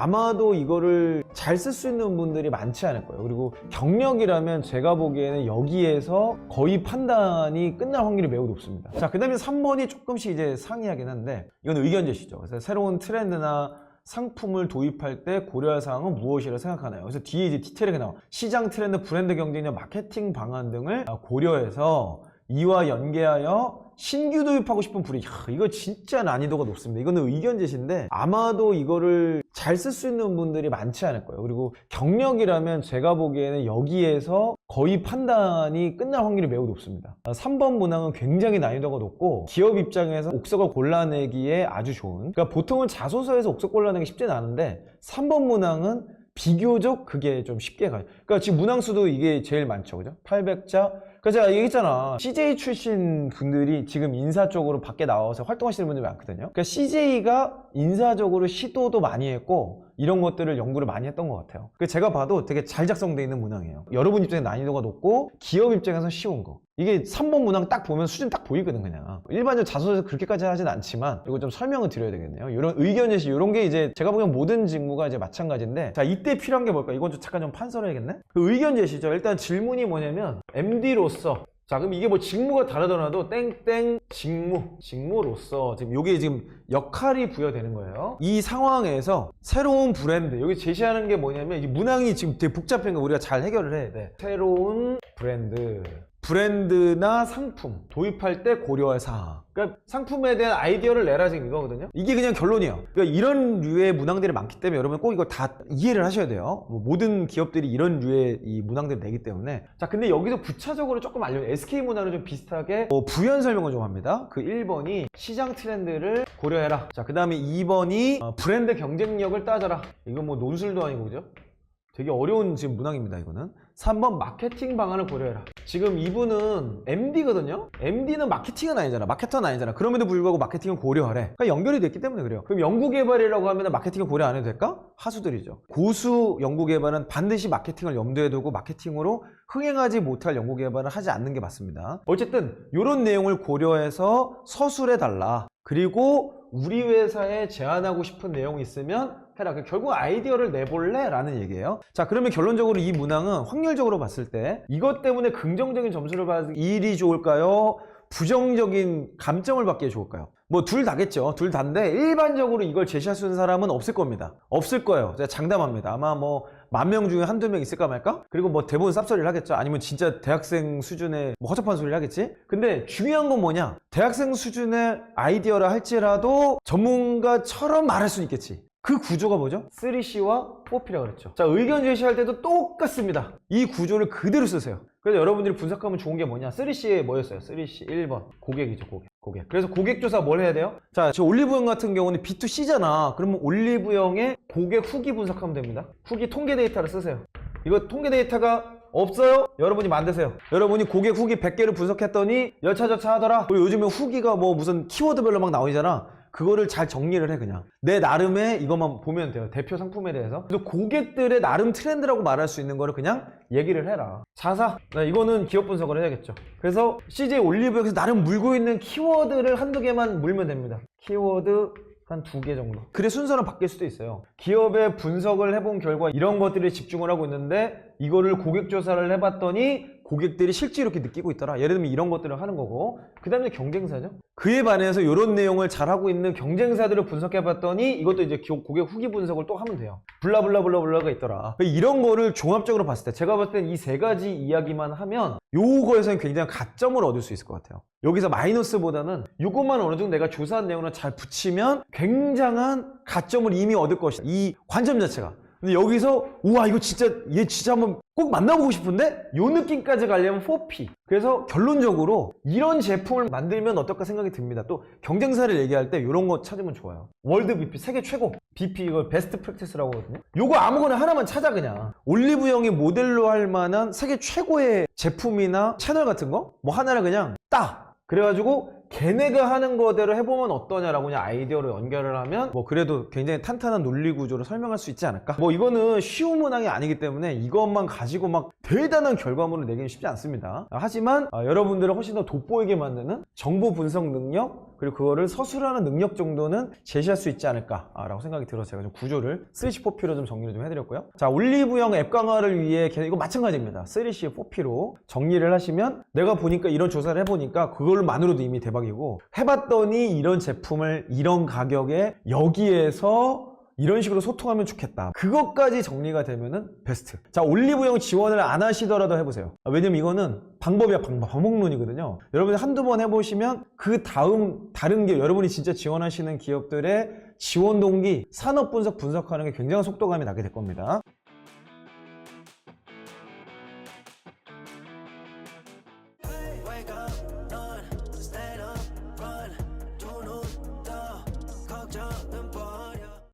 아마도 이거를 잘 쓸 수 있는 분들이 많지 않을 거예요. 그리고 경력이라면 제가 보기에는 여기에서 거의 판단이 끝날 확률이 매우 높습니다. 자, 그 다음에 3번이 조금씩 이제 상이하긴 한데, 이건 의견 제시죠. 그래서 새로운 트렌드나 상품을 도입할 때 고려할 사항은 무엇이라 생각하나요? 그래서 뒤에 이제 디테일하게 나와. 시장 트렌드, 브랜드 경쟁력, 마케팅 방안 등을 고려해서 이와 연계하여 신규 도입하고 싶은 분이 야, 이거 진짜 난이도가 높습니다. 이거는 의견 제시인데 아마도 이거를 잘 쓸 수 있는 분들이 많지 않을 거예요. 그리고 경력이라면 제가 보기에는 여기에서 거의 판단이 끝날 확률이 매우 높습니다. 3번 문항은 굉장히 난이도가 높고 기업 입장에서 옥석을 골라내기에 아주 좋은 그러니까 보통은 자소서에서 옥석 골라내기 쉽지는 않은데 3번 문항은 비교적 그게 좀 쉽게 가요. 그러니까 지금 문항수도 이게 제일 많죠. 그죠? 800자. 그러니까 제가 얘기했잖아. CJ 출신 분들이 지금 인사 쪽으로 밖에 나와서 활동하시는 분들이 많거든요. 그러니까 CJ가 인사적으로 시도도 많이 했고 이런 것들을 연구를 많이 했던 것 같아요. 그 제가 봐도 되게 잘 작성되어 있는 문항이에요. 여러분 입장에 난이도가 높고 기업 입장에서 쉬운 거. 이게 3번 문항 딱 보면 수준 딱 보이거든 그냥. 일반적으로 자소서에서 그렇게까지 하진 않지만 이거 좀 설명을 드려야 되겠네요. 이런 의견 제시 이런 게 이제 제가 보기엔 모든 직무가 이제 마찬가지인데 자 이때 필요한 게 뭘까? 이건 좀 잠깐 좀 판설해야겠네. 그 의견 제시죠. 일단 질문이 뭐냐면 MD로서 자 그럼 이게 뭐 직무가 다르더라도 땡땡 직무 직무로서 지금 요게 지금 역할이 부여되는 거예요. 이 상황에서 새로운 브랜드 여기 제시하는 게 뭐냐면 이 문항이 지금 되게 복잡한 거 우리가 잘 해결을 해야 돼. 새로운 브랜드 브랜드나 상품 도입할 때 고려할 사항. 그러니까 상품에 대한 아이디어를 내라 지금 이거거든요. 이게 그냥 결론이에요. 그러니까 이런 류의 문항들이 많기 때문에 여러분 꼭 이거 다 이해를 하셔야 돼요. 뭐 모든 기업들이 이런 류의 이 문항들을 내기 때문에. 자 근데 여기서 부차적으로 조금 알려 SK 문화를 좀 비슷하게 어, 부연 설명을 좀 합니다. 그 1번이 시장 트렌드를 고려해라. 자그 다음에 2번이 어, 브랜드 경쟁력을 따져라. 이거 뭐 논술도 아니고 그죠? 되게 어려운 지금 문항입니다 이거는. 3번 마케팅 방안을 고려해라 지금 이분은 MD거든요? MD는 마케팅은 아니잖아. 마케터는 아니잖아. 그럼에도 불구하고 마케팅을 고려하래. 그러니까 연결이 됐기 때문에 그래요. 그럼 연구개발이라고 하면 마케팅을 고려 안 해도 될까? 하수들이죠. 고수 연구개발은 반드시 마케팅을 염두에 두고 마케팅으로 흥행하지 못할 연구개발을 하지 않는 게 맞습니다. 어쨌든 이런 내용을 고려해서 서술해 달라. 그리고 우리 회사에 제안하고 싶은 내용이 있으면 해라. 그 결국 아이디어를 내볼래? 라는 얘기예요. 자, 그러면 결론적으로 이 문항은 확률적으로 봤을 때 이것 때문에 긍정적인 점수를 받는 일이 좋을까요? 부정적인 감점을 받기에 좋을까요? 뭐 둘 다겠죠. 둘 다인데 일반적으로 이걸 제시할 수 있는 사람은 없을 겁니다. 없을 거예요. 제가 장담합니다. 아마 뭐 만 명 중에 한두 명 있을까 말까? 그리고 뭐 대부분 쌉소리를 하겠죠. 아니면 진짜 대학생 수준의 뭐 허접한 소리를 하겠지? 근데 중요한 건 뭐냐? 대학생 수준의 아이디어라 할지라도 전문가처럼 말할 수는 있겠지. 그 구조가 뭐죠? 3C와 4P라고 그랬죠. 자, 의견 제시할 때도 똑같습니다. 이 구조를 그대로 쓰세요. 그래서 여러분들이 분석하면 좋은 게 뭐냐? 3C에 뭐였어요? 3C 1번. 고객이죠, 고객. 고객. 그래서 고객 조사 뭘 해야 돼요? 자, 저 올리브영 같은 경우는 B2C잖아. 그러면 올리브영의 고객 후기 분석하면 됩니다. 후기 통계 데이터를 쓰세요. 이거 통계 데이터가 없어요? 여러분이 만드세요. 여러분이 고객 후기 100개를 분석했더니 여차저차 하더라. 요즘에 후기가 뭐 무슨 키워드별로 막 나오잖아. 그거를 잘 정리를 해 그냥. 내 나름의 이것만 보면 돼요. 대표 상품에 대해서. 그래서 고객들의 나름 트렌드라고 말할 수 있는 거를 그냥 얘기를 해라. 자사 나 이거는 기업 분석을 해야겠죠. 그래서 CJ 올리브영에서 나름 물고 있는 키워드를 한두 개만 물면 됩니다. 키워드 한두개 정도. 그래 순서는 바뀔 수도 있어요. 기업의 분석을 해본 결과 이런 것들에 집중을 하고 있는데 이거를 고객 조사를 해봤더니 고객들이 실제 이렇게 느끼고 있더라. 예를 들면 이런 것들을 하는 거고. 그 다음에 경쟁사죠. 그에 반해서 이런 내용을 잘하고 있는 경쟁사들을 분석해 봤더니 이것도 이제 기- 고객 후기 분석을 또 하면 돼요. 블라블라블라블라가 있더라. 이런 거를 종합적으로 봤을 때 제가 봤을 땐 이 세 가지 이야기만 하면 요거에서는 굉장히 가점을 얻을 수 있을 것 같아요. 여기서 마이너스보다는 요것만 어느 정도 내가 조사한 내용을 잘 붙이면 굉장한 가점을 이미 얻을 것이다. 이 관점 자체가. 근데 여기서 우와 이거 진짜 얘 진짜 한번 꼭 만나보고 싶은데? 요 느낌까지 가려면 4P 그래서 결론적으로 이런 제품을 만들면 어떨까 생각이 듭니다. 또 경쟁사를 얘기할 때 이런 거 찾으면 좋아요. 월드 BP 세계 최고 BP 이걸 베스트 프랙티스라고 하거든요. 요거 아무거나 하나만 찾아 그냥. 올리브영이 모델로 할 만한 세계 최고의 제품이나 채널 같은 거? 뭐 하나를 그냥 따. 그래가지고 걔네가 하는 거대로 해보면 어떠냐라고 그냥 아이디어로 연결을 하면 뭐 그래도 굉장히 탄탄한 논리 구조를 설명할 수 있지 않을까? 뭐 이거는 쉬운 문항이 아니기 때문에 이것만 가지고 막 대단한 결과물을 내기는 쉽지 않습니다. 아, 하지만 아, 여러분들을 훨씬 더 돋보이게 만드는 정보 분석 능력 그리고 그거를 서술하는 능력 정도는 제시할 수 있지 않을까라고 생각이 들어서 제가 좀 구조를 3C 4P로 좀 정리를 좀 해드렸고요. 자 올리브영 앱 강화를 위해 이거 마찬가지입니다. 3C 4P로 정리를 하시면 내가 보니까 이런 조사를 해보니까 그걸만으로도 이미 대박 이고 해봤더니 이런 제품을 이런 가격에 여기에서 이런 식으로 소통하면 좋겠다. 그것까지 정리가 되면은 베스트. 자, 올리브영 지원을 안 하시더라도 해보세요. 아, 왜냐면 이거는 방법이야, 방법. 방법론이거든요. 여러분이 한두 번 해보시면 그 다음 다른 게 여러분이 진짜 지원하시는 기업들의 지원 동기, 산업 분석 분석하는 게 굉장한 속도감이 나게 될 겁니다.